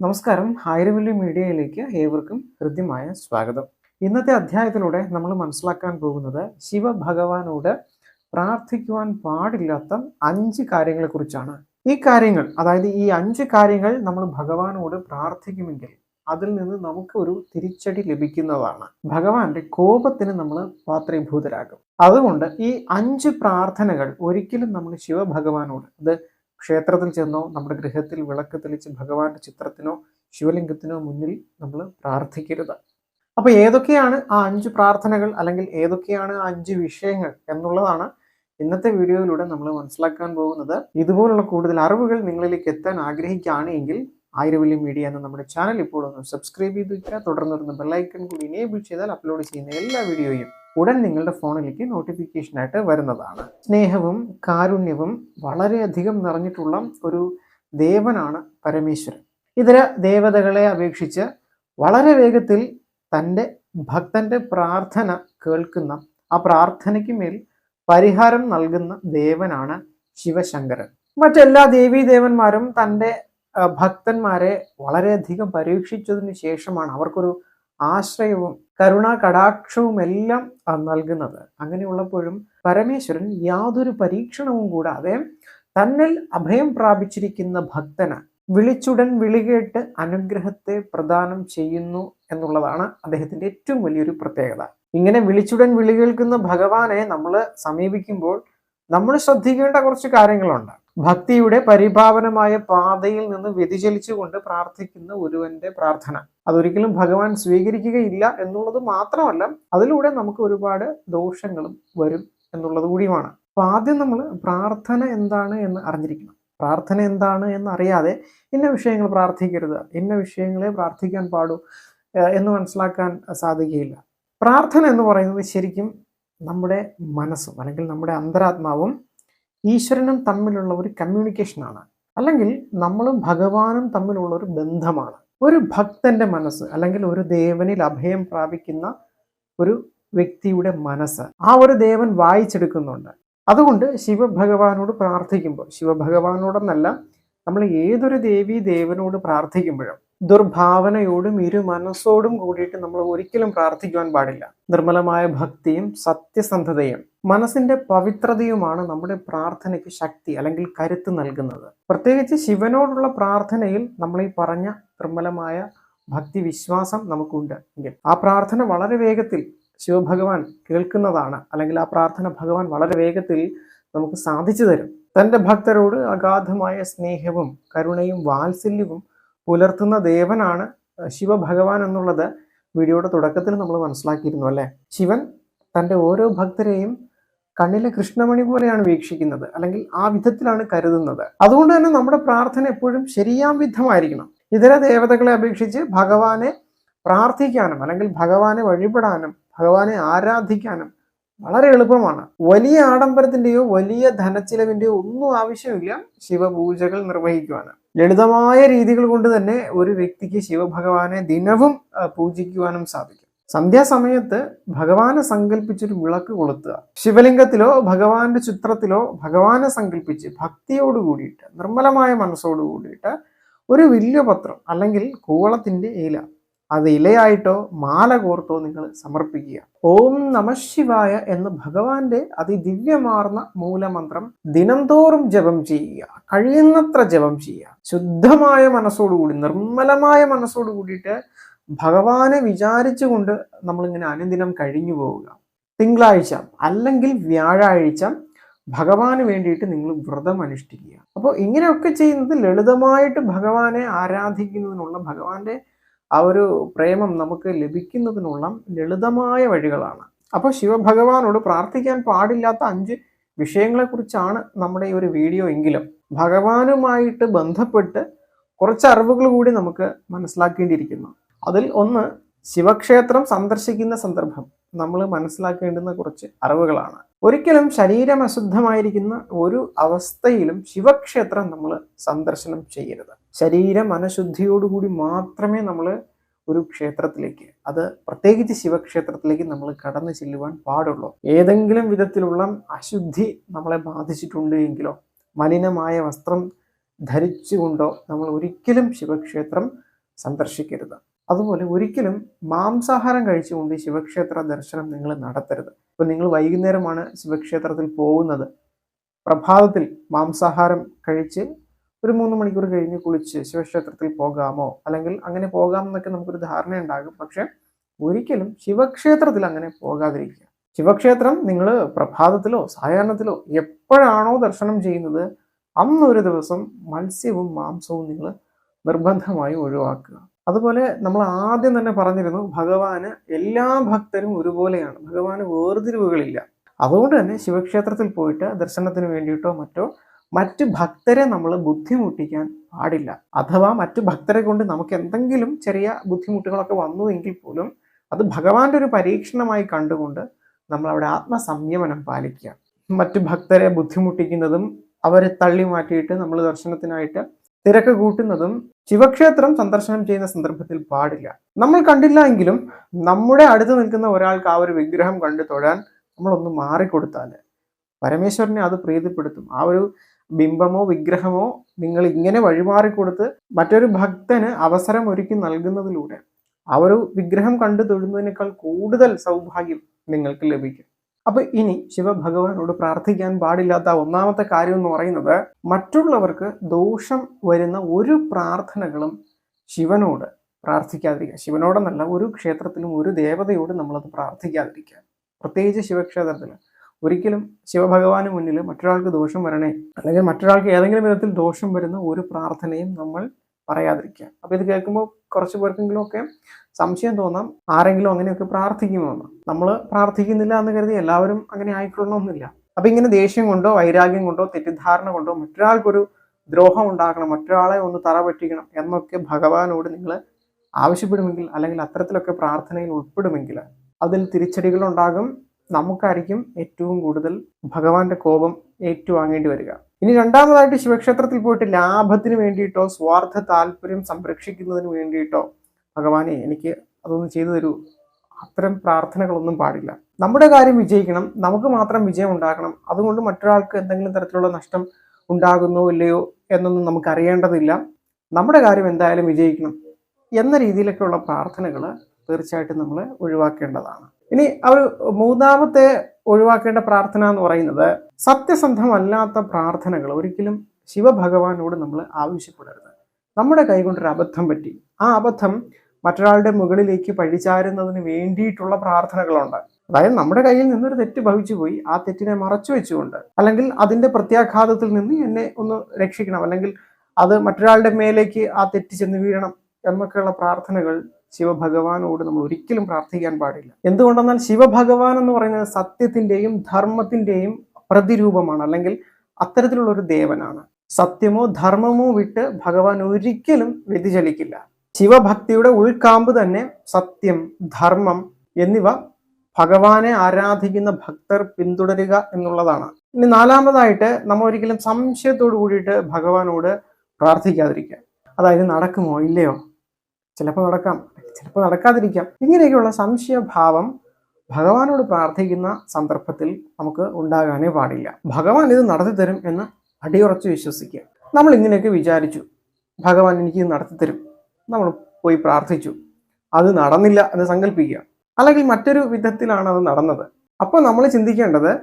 നമസ്കാരം. ഹൈരവല്ലി മീഡിയയിലേക്ക് ഏവർക്കും ഹൃദ്യമായ സ്വാഗതം. ഇന്നത്തെ അധ്യായത്തിലൂടെ നമ്മൾ മനസ്സിലാക്കാൻ പോകുന്നത് ശിവഭഗവാനോട് പ്രാർത്ഥിക്കുവാൻ പാടില്ലാത്ത അഞ്ച് കാര്യങ്ങളെക്കുറിച്ചാണ് ഈ കാര്യങ്ങൾ അതായത് ഈ അഞ്ച് കാര്യങ്ങൾ നമ്മൾ ഭഗവാനോട് പ്രാർത്ഥിക്കുമെങ്കിൽ അതിൽ നിന്ന് നമുക്ക് ഒരു തിരിച്ചടി ലഭിക്കുന്നതാണ്. ഭഗവാന്റെ കോപത്തിന് നമ്മൾ പാത്രീഭൂതരാകും. അതുകൊണ്ട് ഈ അഞ്ച് പ്രാർത്ഥനകൾ ഒരിക്കലും നമ്മൾ ശിവഭഗവാനോട് അത് ക്ഷേത്രത്തിൽ ചെന്നോ നമ്മുടെ ഗൃഹത്തിൽ വിളക്ക് തെളിച്ച് ഭഗവാന്റെ ചിത്രത്തിനോ ശിവലിംഗത്തിനോ മുന്നിൽ നമ്മൾ പ്രാർത്ഥിക്കരുത്. അപ്പൊ ഏതൊക്കെയാണ് ആ അഞ്ച് പ്രാർത്ഥനകൾ അല്ലെങ്കിൽ ഏതൊക്കെയാണ് ആ അഞ്ച് വിഷയങ്ങൾ എന്നുള്ളതാണ് ഇന്നത്തെ വീഡിയോയിലൂടെ നമ്മൾ മനസ്സിലാക്കാൻ പോകുന്നത്. ഇതുപോലുള്ള കൂടുതൽ അറിവുകൾ നിങ്ങളിലേക്ക് എത്താൻ ആഗ്രഹിക്കുകയാണ് എങ്കിൽ മീഡിയ എന്ന നമ്മുടെ ചാനൽ ഇപ്പോൾ ഒന്ന് സബ്സ്ക്രൈബ് ചെയ്ത് വയ്ക്കുക തുടർന്ന് ബെല്ലൈക്കൺ കൂടി എനേബിൾ ചെയ്താൽ അപ്ലോഡ് ചെയ്യുന്ന എല്ലാ വീഡിയോയും ഉടൻ നിങ്ങളുടെ ഫോണിലേക്ക് നോട്ടിഫിക്കേഷനായിട്ട് വരുന്നതാണ്. സ്നേഹവും കാരുണ്യവും വളരെയധികം നിറഞ്ഞിട്ടുള്ള ഒരു ദേവനാണ് പരമേശ്വരൻ. ഇതര ദേവതകളെ അപേക്ഷിച്ച് വളരെ വേഗത്തിൽ തന്റെ ഭക്തന്റെ പ്രാർത്ഥന കേൾക്കുന്ന ആ പ്രാർത്ഥനയ്ക്ക് മേൽ പരിഹാരം നൽകുന്ന ദേവനാണ് ശിവശങ്കരൻ. മറ്റെല്ലാ ദേവീ ദേവന്മാരും തന്റെ ഭക്തന്മാരെ വളരെയധികം പരീക്ഷിച്ചതിന് ശേഷമാണ് അവർക്കൊരു ആശ്രയവും കരുണാ കടാക്ഷവും എല്ലാം നൽകുന്നത്. അങ്ങനെയുള്ളപ്പോഴും പരമേശ്വരൻ യാതൊരു പരീക്ഷണവും കൂടാതെ തന്നിൽ അഭയം പ്രാപിച്ചിരിക്കുന്ന ഭക്തന് വിളിച്ചുടൻ വിളികേട്ട് അനുഗ്രഹത്തെ പ്രദാനം ചെയ്യുന്നു എന്നുള്ളതാണ് അദ്ദേഹത്തിന്റെ ഏറ്റവും വലിയൊരു പ്രത്യേകത. ഇങ്ങനെ വിളിച്ചുടൻ വിളികേൾക്കുന്ന ഭഗവാനെ നമ്മൾ സമീപിക്കുമ്പോൾ നമ്മൾ ശ്രദ്ധിക്കേണ്ട കുറച്ച് കാര്യങ്ങളുണ്ട്. ഭക്തിയുടെ പരിഭാവനമായ പാതയിൽ നിന്ന് വ്യതിചലിച്ചുകൊണ്ട് പ്രാർത്ഥിക്കുന്ന ഒരുവന്റെ പ്രാർത്ഥന. അതൊരിക്കലും ഭഗവാൻ സ്വീകരിക്കുകയില്ല എന്നുള്ളത് മാത്രമല്ല അതിലൂടെ നമുക്ക് ഒരുപാട് ദോഷങ്ങളും വരും എന്നുള്ളത് കൂടിയുമാണ്. അപ്പൊ ആദ്യം നമ്മൾ പ്രാർത്ഥന എന്താണ് എന്ന് അറിഞ്ഞിരിക്കണം. പ്രാർത്ഥന എന്താണ് എന്ന് അറിയാതെ ഇന്ന വിഷയങ്ങൾ പ്രാർത്ഥിക്കരുത് ഇന്ന വിഷയങ്ങളെ പ്രാർത്ഥിക്കാൻ പാടൂ എന്ന് മനസ്സിലാക്കാൻ സാധിക്കുകയില്ല. പ്രാർത്ഥന എന്ന് പറയുന്നത് ശരിക്കും നമ്മുടെ മനസ്സും അല്ലെങ്കിൽ നമ്മുടെ അന്തരാത്മാവും ഈശ്വരനും തമ്മിലുള്ള ഒരു കമ്മ്യൂണിക്കേഷനാണ് അല്ലെങ്കിൽ നമ്മളും ഭഗവാനും തമ്മിലുള്ള ഒരു ബന്ധമാണ്. ഒരു ഭക്തന്റെ മനസ്സ് അല്ലെങ്കിൽ ഒരു ദേവനിൽ അഭയം പ്രാപിക്കുന്ന ഒരു വ്യക്തിയുടെ മനസ്സ് ആ ഒരു ദേവൻ വായിച്ചെടുക്കുന്നുണ്ട്. അതുകൊണ്ട് ശിവഭഗവാനോട് പ്രാർത്ഥിക്കുമ്പോൾ ശിവഭഗവാനോടെന്നല്ല നമ്മൾ ഏതൊരു ദേവി ദേവനോട് പ്രാർത്ഥിക്കുമ്പോഴും ദുർഭാവനയോടും ഇരു മനസ്സോടും കൂടിയിട്ട് നമ്മൾ ഒരിക്കലും പ്രാർത്ഥിക്കുവാൻ പാടില്ല. നിർമ്മലമായ ഭക്തിയും സത്യസന്ധതയും മനസ്സിന്റെ പവിത്രതയുമാണ് നമ്മുടെ പ്രാർത്ഥനയ്ക്ക് ശക്തി അല്ലെങ്കിൽ കരുത്ത് നൽകുന്നത്. പ്രത്യേകിച്ച് ശിവനോടുള്ള പ്രാർത്ഥനയിൽ നമ്മൾ ഈ പറഞ്ഞ നിർമ്മലമായ ഭക്തി വിശ്വാസം നമുക്കുണ്ട് എങ്കിൽ ആ പ്രാർത്ഥന വളരെ വേഗത്തിൽ ശിവഭഗവാൻ കേൾക്കുന്നതാണ് അല്ലെങ്കിൽ ആ പ്രാർത്ഥന ഭഗവാൻ വളരെ വേഗത്തിൽ നമുക്ക് സാധിച്ചു തരും. തന്റെ ഭക്തരോട് അഗാധമായ സ്നേഹവും കരുണയും വാത്സല്യവും പുലർത്തുന്ന ദേവനാണ് ശിവഭഗവാൻ എന്നുള്ളത് വീഡിയോയുടെ തുടക്കത്തിൽ നമ്മൾ മനസ്സിലാക്കിയിരുന്നു അല്ലേ? ശിവൻ തന്റെ ഓരോ ഭക്തരെയും കണ്ണിലെ കൃഷ്ണമണി പോലെയാണ് വീക്ഷിക്കുന്നത് അല്ലെങ്കിൽ ആ വിധത്തിലാണ് കരുതുന്നത്. അതുകൊണ്ട് തന്നെ നമ്മുടെ പ്രാർത്ഥന എപ്പോഴും ശരിയാം വിധമായിരിക്കണം. ഇതര ദേവതകളെ അപേക്ഷിച്ച് ഭഗവാനെ പ്രാർത്ഥിക്കാനും അല്ലെങ്കിൽ ഭഗവാനെ വഴിപെടാനും ഭഗവാനെ ആരാധിക്കാനും വളരെ എളുപ്പമാണ്. വലിയ ആഡംബരത്തിന്റെയോ വലിയ ധനച്ചിലവിന്റെയോ ഒന്നും ആവശ്യമില്ല ശിവപൂജകൾ നിർവഹിക്കുവാന്. ലളിതമായ രീതികൾ കൊണ്ട് തന്നെ ഒരു വ്യക്തിക്ക് ശിവഭഗവാനെ ദിനവും പൂജിക്കുവാനും സാധിക്കും. സന്ധ്യാസമയത്ത് ഭഗവാനെ സങ്കല്പിച്ചൊരു വിളക്ക് കൊളുത്തുക. ശിവലിംഗത്തിലോ ഭഗവാന്റെ ചിത്രത്തിലോ ഭഗവാനെ സങ്കല്പിച്ച് ഭക്തിയോട് കൂടിയിട്ട് നിർമ്മലമായ മനസ്സോട് കൂടിയിട്ട് ഒരു വില്ലുപത്രം അല്ലെങ്കിൽ കൂവളത്തിന്റെ ഇല അത് ഇലയായിട്ടോ മാല കോർത്തോ നിങ്ങൾ സമർപ്പിക്കുക. ഓം നമശിവായ എന്ന് ഭഗവാന്റെ അതിദിവ്യമാർന്ന മൂലമന്ത്രം ദിനംതോറും ജപം ചെയ്യുക. കഴിയുന്നത്ര ജപം ചെയ്യുക. ശുദ്ധമായ മനസ്സോടുകൂടി നിർമ്മലമായ മനസ്സോട് കൂടിയിട്ട് ഭഗവാനെ വിചാരിച്ചുകൊണ്ട് നമ്മളിങ്ങനെ അനുദിനം കഴിഞ്ഞു പോവുക. തിങ്കളാഴ്ച അല്ലെങ്കിൽ വ്യാഴാഴ്ച ഭഗവാന് വേണ്ടിയിട്ട് നിങ്ങൾ വ്രതം അനുഷ്ഠിക്കുക. അപ്പോൾ ഇങ്ങനെയൊക്കെ ചെയ്യുന്നത് ലളിതമായിട്ട് ഭഗവാനെ ആരാധിക്കുന്നതിനുള്ള ഭഗവാന്റെ ആ ഒരു പ്രേമം നമുക്ക് ലഭിക്കുന്നതിനുള്ള ലളിതമായ വഴികളാണ്. അപ്പോൾ ശിവഭഗവാനോട് പ്രാർത്ഥിക്കാൻ പാടില്ലാത്ത അഞ്ച് വിഷയങ്ങളെക്കുറിച്ചാണ് നമ്മുടെ ഈ ഒരു വീഡിയോ എങ്കിലും. ഭഗവാനുമായിട്ട് ബന്ധപ്പെട്ട് കുറച്ച് അറിവുകൾ കൂടി നമുക്ക് മനസ്സിലാക്കേണ്ടിയിരിക്കുന്നു. അതിൽ ഒന്ന് ശിവക്ഷേത്രം സന്ദർശിക്കുന്ന സന്ദർഭം. നമ്മൾ മനസ്സിലാക്കേണ്ടുന്ന കുറച്ച് അറിവുകളാണ്. ഒരിക്കലും ശരീരം അശുദ്ധമായിരിക്കുന്ന ഒരു അവസ്ഥയിലും ശിവക്ഷേത്രം നമ്മൾ സന്ദർശനം ചെയ്യരുത്. ശരീരം മനഃശുദ്ധിയോടുകൂടി മാത്രമേ നമ്മൾ ഒരു ക്ഷേത്രത്തിലേക്ക് അത് പ്രത്യേകിച്ച് ശിവക്ഷേത്രത്തിലേക്ക് നമ്മൾ കടന്നു ചെല്ലുവാൻ പാടുള്ളൂ. ഏതെങ്കിലും വിധത്തിലുള്ള അശുദ്ധി നമ്മളെ ബാധിച്ചിട്ടുണ്ട് എങ്കിലോ മലിനമായ വസ്ത്രം ധരിച്ചുകൊണ്ടോ നമ്മൾ ഒരിക്കലും ശിവക്ഷേത്രം സന്ദർശിക്കരുത്. അതുപോലെ ഒരിക്കലും മാംസാഹാരം കഴിച്ചുകൊണ്ട് ശിവക്ഷേത്ര ദർശനം നിങ്ങൾ നടത്തരുത്. ഇപ്പൊ നിങ്ങൾ വൈകുന്നേരമാണ് ശിവക്ഷേത്രത്തിൽ പോകുന്നത്. പ്രഭാതത്തിൽ മാംസാഹാരം കഴിച്ച് ഒരു മൂന്ന് മണിക്കൂർ കഴിഞ്ഞ് കുളിച്ച് ശിവക്ഷേത്രത്തിൽ പോകാമോ? അല്ലെങ്കിൽ അങ്ങനെ പോകാം എന്നൊക്കെ നമുക്കൊരു ധാരണ ഉണ്ടാകും. പക്ഷെ ഒരിക്കലും ശിവക്ഷേത്രത്തിൽ അങ്ങനെ പോകാതിരിക്കുക. ശിവക്ഷേത്രം നിങ്ങൾ പ്രഭാതത്തിലോ സായാഹ്നത്തിലോ എപ്പോഴാണോ ദർശനം ചെയ്യുന്നത് അന്നൊരു ദിവസം മത്സ്യവും മാംസവും നിങ്ങൾ നിർബന്ധമായി ഒഴിവാക്കുക. അതുപോലെ നമ്മൾ ആദ്യം തന്നെ പറഞ്ഞിരുന്നു ഭഗവാന് എല്ലാ ഭക്തരും ഒരുപോലെയാണ്. ഭഗവാന് വേർതിരിവുകളില്ല. അതുകൊണ്ട് തന്നെ ശിവക്ഷേത്രത്തിൽ പോയിട്ട് ദർശനത്തിന് വേണ്ടിയിട്ടോ മറ്റോ മറ്റ് ഭക്തരെ നമ്മൾ ബുദ്ധിമുട്ടിക്കാൻ പാടില്ല. അഥവാ മറ്റ് ഭക്തരെ കൊണ്ട് നമുക്ക് എന്തെങ്കിലും ചെറിയ ബുദ്ധിമുട്ടുകളൊക്കെ വന്നു എങ്കിൽ പോലും അത് ഭഗവാന്റെ ഒരു പരീക്ഷണമായി കണ്ടുകൊണ്ട് നമ്മൾ അവിടെ ആത്മസംയമനം പാലിക്കുക. മറ്റു ഭക്തരെ ബുദ്ധിമുട്ടിക്കുന്നതും അവരെ തള്ളി മാറ്റിയിട്ട് നമ്മൾ ദർശനത്തിനായിട്ട് തിരക്ക് കൂട്ടുന്നതും ശിവക്ഷേത്രം സന്ദർശനം ചെയ്യുന്ന സന്ദർഭത്തിൽ പാടില്ല. നമ്മൾ കണ്ടില്ല എങ്കിലും നമ്മുടെ അടുത്ത് നിൽക്കുന്ന ഒരാൾക്ക് ആ ഒരു വിഗ്രഹം കണ്ടു തൊഴാൻ നമ്മളൊന്ന് മാറിക്കൊടുത്താൽ പരമേശ്വരനെ അത് പ്രീതിപ്പെടുത്തും. ആ ഒരു ബിംബമോ വിഗ്രഹമോ നിങ്ങൾ ഇങ്ങനെ വഴിമാറിക്കൊടുത്ത് മറ്റൊരു ഭക്തന് അവസരം ഒരുക്കി നൽകുന്നതിലൂടെ ആ ഒരു വിഗ്രഹം കണ്ടു തൊഴുന്നതിനേക്കാൾ കൂടുതൽ സൗഭാഗ്യം നിങ്ങൾക്ക് ലഭിക്കും. അപ്പൊ ഇനി ശിവഭഗവാനോട് പ്രാർത്ഥിക്കാൻ പാടില്ലാത്ത ഒന്നാമത്തെ കാര്യം എന്ന് പറയുന്നത് മറ്റുള്ളവർക്ക് ദോഷം വരുന്ന ഒരു പ്രാർത്ഥനകളും ശിവനോട് പ്രാർത്ഥിക്കാതിരിക്കുക. ശിവനോടെന്നല്ല ഒരു ക്ഷേത്രത്തിലും ഒരു ദേവതയോട് നമ്മളത് പ്രാർത്ഥിക്കാതിരിക്കുക. പ്രത്യേകിച്ച് ശിവക്ഷേത്രത്തിൽ ഒരിക്കലും ശിവഭഗവാന് മുന്നിൽ മറ്റൊരാൾക്ക് ദോഷം വരണേ അല്ലെങ്കിൽ മറ്റൊരാൾക്ക് ഏതെങ്കിലും വിധത്തിൽ ദോഷം വരുന്ന ഒരു പ്രാർത്ഥനയും നമ്മൾ പറയാതിരിക്കുക. അപ്പൊ ഇത് കേൾക്കുമ്പോൾ കുറച്ച് പേർക്കെങ്കിലും ഒക്കെ സംശയം തോന്നാം. ആരെങ്കിലും അങ്ങനെയൊക്കെ പ്രാർത്ഥിക്കുമെന്ന് നമ്മൾ പ്രാർത്ഥിക്കുന്നില്ല എന്ന് കരുതി എല്ലാവരും അങ്ങനെ ആയിക്കൊള്ളണമെന്നില്ല. അപ്പൊ ഇങ്ങനെ ദേഷ്യം കൊണ്ടോ വൈരാഗ്യം കൊണ്ടോ തെറ്റിദ്ധാരണ കൊണ്ടോ മറ്റൊരാൾക്കൊരു ദ്രോഹം ഉണ്ടാക്കണം മറ്റൊരാളെ ഒന്ന് തറ പറ്റിക്കണം എന്നൊക്കെ ഭഗവാനോട് നിങ്ങൾ ആവശ്യപ്പെടുമെങ്കിൽ അല്ലെങ്കിൽ അത്തരത്തിലൊക്കെ പ്രാർത്ഥനയിൽ ഉൾപ്പെടുമെങ്കിൽ അതിൽ തിരിച്ചടികൾ ഉണ്ടാകും നമുക്കായിരിക്കും ഏറ്റവും കൂടുതൽ ഭഗവാന്റെ കോപം ഏറ്റുവാങ്ങേണ്ടി വരിക. ഇനി രണ്ടാമതായിട്ട് ശിവക്ഷേത്രത്തിൽ പോയിട്ട് ലാഭത്തിന് വേണ്ടിയിട്ടോ സ്വാർത്ഥ താല്പര്യം സംരക്ഷിക്കുന്നതിന് വേണ്ടിയിട്ടോ ഭഗവാനെ എനിക്ക് അതൊന്നും ചെയ്തു തരൂ. അത്തരം പ്രാർത്ഥനകളൊന്നും പാടില്ല. നമ്മുടെ കാര്യം വിജയിക്കണം. നമുക്ക് മാത്രം വിജയം ഉണ്ടാക്കണം അതുകൊണ്ട് മറ്റൊരാൾക്ക് എന്തെങ്കിലും തരത്തിലുള്ള നഷ്ടം ഉണ്ടാകുന്നോ ഇല്ലയോ എന്നൊന്നും നമുക്ക് അറിയേണ്ടതില്ല. നമ്മുടെ കാര്യം എന്തായാലും വിജയിക്കണം എന്ന രീതിയിലൊക്കെയുള്ള പ്രാർത്ഥനകൾ തീർച്ചയായിട്ടും നമ്മൾ ഒഴിവാക്കേണ്ടതാണ്. ഇനി അവർ മൂന്നാമത്തെ ഒഴിവാക്കേണ്ട പ്രാർത്ഥന എന്ന് പറയുന്നത് സത്യസന്ധമല്ലാത്ത പ്രാർത്ഥനകൾ ഒരിക്കലും ശിവഭഗവാനോട് നമ്മൾ ആവശ്യപ്പെടരുത്. നമ്മുടെ കൈകൊണ്ടൊരു അബദ്ധം പറ്റി. ആ അബദ്ധം മറ്റൊരാളുടെ മുകളിലേക്ക് പഴിചാരുന്നതിന് വേണ്ടിയിട്ടുള്ള പ്രാർത്ഥനകളുണ്ട്. അതായത് നമ്മുടെ കയ്യിൽ നിന്നൊരു തെറ്റ് ഭവിച്ചു പോയി. ആ തെറ്റിനെ മറച്ചു വെച്ചുകൊണ്ട് അല്ലെങ്കിൽ അതിന്റെ പ്രത്യാഘാതത്തിൽ നിന്ന് എന്നെ ഒന്ന് രക്ഷിക്കണം. അല്ലെങ്കിൽ അത് മറ്റൊരാളുടെ മേലേക്ക് ആ തെറ്റ് ചെന്ന് വീഴണം എന്നൊക്കെയുള്ള പ്രാർത്ഥനകൾ ശിവഭഗവാനോട് നമ്മൾ ഒരിക്കലും പ്രാർത്ഥിക്കാൻ പാടില്ല. എന്തുകൊണ്ടെന്നാൽ ശിവഭഗവാൻ എന്ന് പറയുന്നത് സത്യത്തിന്റെയും ധർമ്മത്തിന്റെയും പ്രതിരൂപമാണ് അല്ലെങ്കിൽ അത്തരത്തിലുള്ള ഒരു ദേവനാണ്. സത്യമോ ധർമ്മമോ വിട്ട് ഭഗവാൻ ഒരിക്കലും വ്യതിചലിക്കില്ല. ശിവഭക്തിയുടെ ഉൾക്കാമ്പ് തന്നെ സത്യം ധർമ്മം എന്നിവ ഭഗവാനെ ആരാധിക്കുന്ന ഭക്തർ പിന്തുടരുക എന്നുള്ളതാണ്. ഇനി നാലാമതായിട്ട് നമ്മൾ ഒരിക്കലും സംശയത്തോടു കൂടിയിട്ട് ഭഗവാനോട് പ്രാർത്ഥിക്കാതിരിക്കുക. അതായത് നടക്കുമോ? ഇല്ലയോ? ചിലപ്പോൾ നടക്കാം ചിലപ്പോൾ നടക്കാതിരിക്കാം. ഇങ്ങനെയൊക്കെയുള്ള സംശയഭാവം ഭഗവാനോട് പ്രാർത്ഥിക്കുന്ന സന്ദർഭത്തിൽ നമുക്ക് ഉണ്ടാകാനേ പാടില്ല. ഭഗവാൻ ഇത് നടത്തി തരും എന്ന് അടിയുറച്ച് വിശ്വസിക്കുക. നമ്മൾ ഇങ്ങനെയൊക്കെ വിചാരിച്ചു. ഭഗവാൻ എനിക്ക് ഇത് നടത്തി തരും. നമ്മൾ പോയി പ്രാർത്ഥിച്ചു. അത് നടന്നില്ല എന്ന് സങ്കല്പിക്കുക. അല്ലെങ്കിൽ മറ്റൊരു വിധത്തിലാണ് അത് നടന്നത്. അപ്പോൾ നമ്മൾ ചിന്തിക്കേണ്ടത്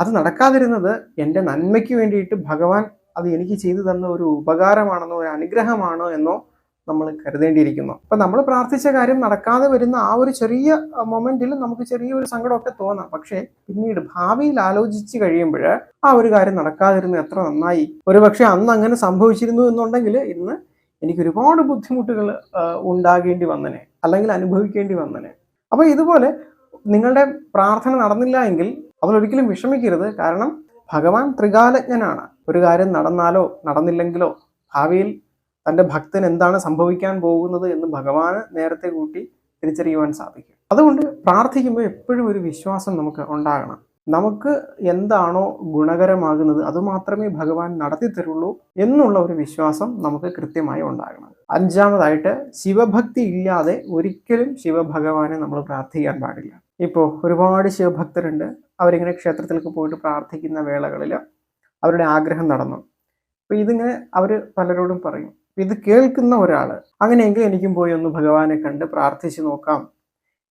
അത് നടക്കാതിരുന്നത് എന്റെ നന്മയ്ക്ക് വേണ്ടിയിട്ട് ഭഗവാൻ അത് എനിക്ക് ചെയ്തു തന്ന ഒരു ഉപകാരമാണെന്നോ ഒരു അനുഗ്രഹമാണോ എന്നോ നമ്മൾ കരുതേണ്ടിയിരിക്കുന്നു. അപ്പൊ നമ്മൾ പ്രാർത്ഥിച്ച കാര്യം നടക്കാതെ വരുന്ന ആ ഒരു ചെറിയ മൊമെന്റിൽ നമുക്ക് ചെറിയൊരു സങ്കടമൊക്കെ തോന്നാം. പക്ഷേ പിന്നീട് ഭാവിയിൽ ആലോചിച്ച് കഴിയുമ്പോൾ ആ ഒരു കാര്യം നടക്കാതിരുന്നു എത്ര നന്നായി. ഒരുപക്ഷെ അന്ന് അങ്ങനെ സംഭവിച്ചിരുന്നു എന്നുണ്ടെങ്കിൽ ഇന്ന് എനിക്ക് ഒരുപാട് ബുദ്ധിമുട്ടുകൾ ഉണ്ടാകേണ്ടി വന്നനെ. അല്ലെങ്കിൽ അനുഭവിക്കേണ്ടി വന്നനെ. അപ്പൊ ഇതുപോലെ നിങ്ങളുടെ പ്രാർത്ഥന നടന്നില്ല എങ്കിൽ അതിലൊരിക്കലും വിഷമിക്കരുത്. കാരണം ഭഗവാൻ ത്രികാലജ്ഞനാണ്. ഒരു കാര്യം നടന്നാലോ നടന്നില്ലെങ്കിലോ ഭാവിയിൽ തന്റെ ഭക്തൻ എന്താണ് സംഭവിക്കാൻ പോകുന്നത് എന്ന് ഭഗവാന് നേരത്തെ കൂട്ടി തിരിച്ചറിയുവാൻ സാധിക്കും. അതുകൊണ്ട് പ്രാർത്ഥിക്കുമ്പോൾ എപ്പോഴും ഒരു വിശ്വാസം നമുക്ക് ഉണ്ടാകണം. നമുക്ക് എന്താണോ ഗുണകരമാകുന്നത് അതുമാത്രമേ ഭഗവാൻ നടത്തി തരുള്ളൂ എന്നുള്ള ഒരു വിശ്വാസം നമുക്ക് കൃത്യമായി ഉണ്ടാകണം. അഞ്ചാമതായിട്ട് ശിവഭക്തി ഇല്ലാതെ ഒരിക്കലും ശിവഭഗവാനെ നമ്മൾ പ്രാർത്ഥിക്കാൻ പാടില്ല. ഇപ്പോൾ ഒരുപാട് ശിവഭക്തരുണ്ട്. അവരിങ്ങനെ ക്ഷേത്രത്തിലേക്ക് പോയിട്ട് പ്രാർത്ഥിക്കുന്ന വേളകളിൽ അവരുടെ ആഗ്രഹം നടന്നു. അപ്പോൾ ഇതിങ്ങനെ അവർ പലരോടും പറയും. ഇത് കേൾക്കുന്ന ഒരാൾ അങ്ങനെയെങ്കിൽ എനിക്കും പോയി ഒന്ന് ഭഗവാനെ കണ്ട് പ്രാർത്ഥിച്ചു നോക്കാം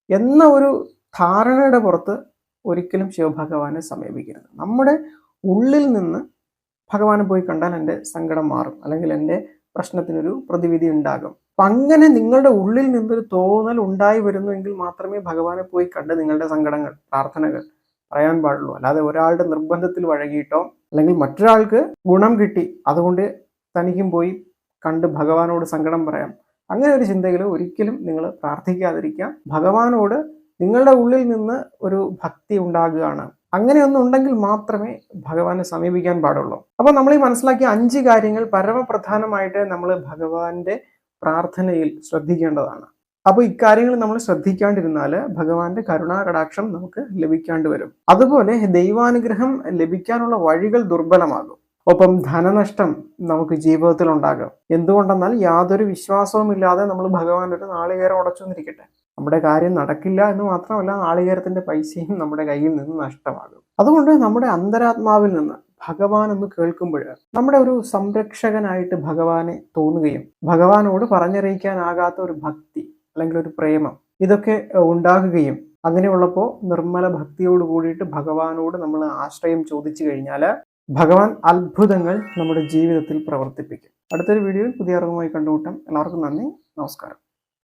എന്ന ഒരു ധാരണയുടെ പുറത്ത് ഒരിക്കലും ശിവഭഗവാനെ സമീപിക്കരുത്. നമ്മുടെ ഉള്ളിൽ നിന്ന് ഭഗവാനെ പോയി കണ്ടാൽ എന്റെ സങ്കടം മാറും അല്ലെങ്കിൽ എന്റെ പ്രശ്നത്തിനൊരു പ്രതിവിധി ഉണ്ടാകും. അപ്പം അങ്ങനെ നിങ്ങളുടെ ഉള്ളിൽ നിന്നൊരു തോന്നൽ ഉണ്ടായി വരുന്നുവെങ്കിൽ മാത്രമേ ഭഗവാനെ പോയി കണ്ട് നിങ്ങളുടെ സങ്കടങ്ങൾ പ്രാർത്ഥനകൾ പറയാൻ പാടുള്ളൂ. അല്ലാതെ ഒരാളുടെ നിർബന്ധത്തിൽ വഴകിയിട്ടോ അല്ലെങ്കിൽ മറ്റൊരാൾക്ക് ഗുണം കിട്ടി അതുകൊണ്ട് തനിക്കും പോയി കണ്ട് ഭഗവാനോട് സങ്കടം പറയാം. അങ്ങനെ ഒരു ചിന്തയിൽ ഒരിക്കലും നിങ്ങൾ പ്രാർത്ഥിക്കാതിരിക്കാം. ഭഗവാനോട് നിങ്ങളുടെ ഉള്ളിൽ നിന്ന് ഒരു ഭക്തി ഉണ്ടാകുകയാണ്. അങ്ങനെയൊന്നും ഉണ്ടെങ്കിൽ മാത്രമേ ഭഗവാനെ സമീപിക്കാൻ പാടുള്ളൂ. അപ്പോൾ നമ്മൾ ഈ മനസ്സിലാക്കിയ അഞ്ച് കാര്യങ്ങൾ പരമപ്രധാനമായിട്ട് നമ്മൾ ഭഗവാന്റെ പ്രാർത്ഥനയിൽ ശ്രദ്ധിക്കേണ്ടതാണ്. അപ്പോൾ ഇക്കാര്യങ്ങൾ നമ്മൾ ശ്രദ്ധിക്കാണ്ടിരുന്നാൽ ഭഗവാന്റെ കരുണാകടാക്ഷം നമുക്ക് ലഭിക്കാണ്ട് വരും. അതുപോലെ ദൈവാനുഗ്രഹം ലഭിക്കാനുള്ള വഴികൾ ദുർബലമാകും. ഒപ്പം ധനനഷ്ടം നമുക്ക് ജീവിതത്തിൽ ഉണ്ടാകാം എന്തുകൊണ്ടെന്നാൽ യാതൊരു വിശ്വാസവും ഇല്ലാതെ നമ്മൾ ഭഗവാൻ ഒരു നാളികേരം ഉടച്ചു നമ്മുടെ കാര്യം നടക്കില്ല എന്ന് മാത്രമല്ല നാളികേരത്തിന്റെ പൈസയും നമ്മുടെ കയ്യിൽ നിന്ന് നഷ്ടമാകും. അതുകൊണ്ട് നമ്മുടെ അന്തരാത്മാവിൽ നിന്ന് ഭഗവാൻ എന്ന് കേൾക്കുമ്പോൾ നമ്മുടെ ഒരു സംരക്ഷകനായിട്ട് ഭഗവാനെ തോന്നുകയും ഭഗവാനോട് പറഞ്ഞറിയിക്കാനാകാത്ത ഒരു ഭക്തി അല്ലെങ്കിൽ ഒരു പ്രേമം ഇതൊക്കെ ഉണ്ടാകുകയും അങ്ങനെയുള്ളപ്പോൾ നിർമ്മല ഭക്തിയോട് കൂടിയിട്ട് ഭഗവാനോട് നമ്മൾ ആശ്രയം ചോദിച്ചു കഴിഞ്ഞാൽ ഭഗവാൻ അത്ഭുതങ്ങൾ നമ്മുടെ ജീവിതത്തിൽ പ്രവർത്തിപ്പിക്കും. അടുത്തൊരു വീഡിയോയിൽ പുതിയ അറിവുമായി കണ്ടുമുട്ടാം. എല്ലാവർക്കും നന്ദി. നമസ്കാരം.